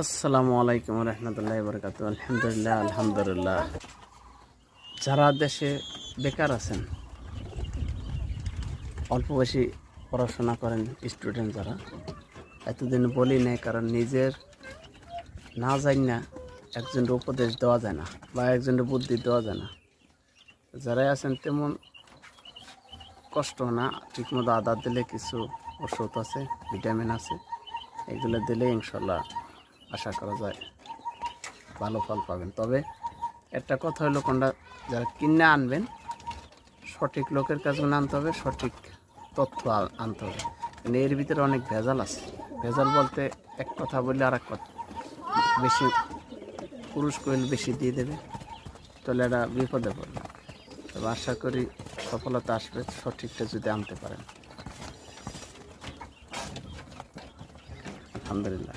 আসসালামু আলাইকুম রহমতুল্লাহ বরকাত আলহামদুলিল্লাহ আলহামদুলিল্লাহ। যারা দেশে বেকার আছেন, অল্প বয়সী পড়াশোনা করেন স্টুডেন্ট যারা, এতদিন বলি নাই, কারণ নিজের না জানি না একজনের উপদেশ দেওয়া যায় না বা একজনের বুদ্ধি দেওয়া যায় না। যারাই আছেন তেমন কষ্ট না, ঠিকমতো আদার দিলে কিছু ওষুধ আছে, ভিটামিন আছে, এগুলো দিলে ইনশাল্লাহ আশা করা যায়। ভালো ফল পাবেন। তবে একটা কথা হলো, কোনটা যারা কিনে আনবেন, সঠিক লোকের কাছে আনতে হবে, সঠিক তথ্য আনতে হবে। কিন্তু এর ভিতরে অনেক ভেজাল আছে। ভেজাল বলতে এক কথা বললে আর এক কথা। বেশি পুরুষ কোয়েল বেশি দিয়ে দেবে, তাহলে এটা বিপদে পড়বে। তবে আশা করি সফলতা আসবে, সঠিকটা যদি আনতে পারেন। আলহামদুলিল্লাহ।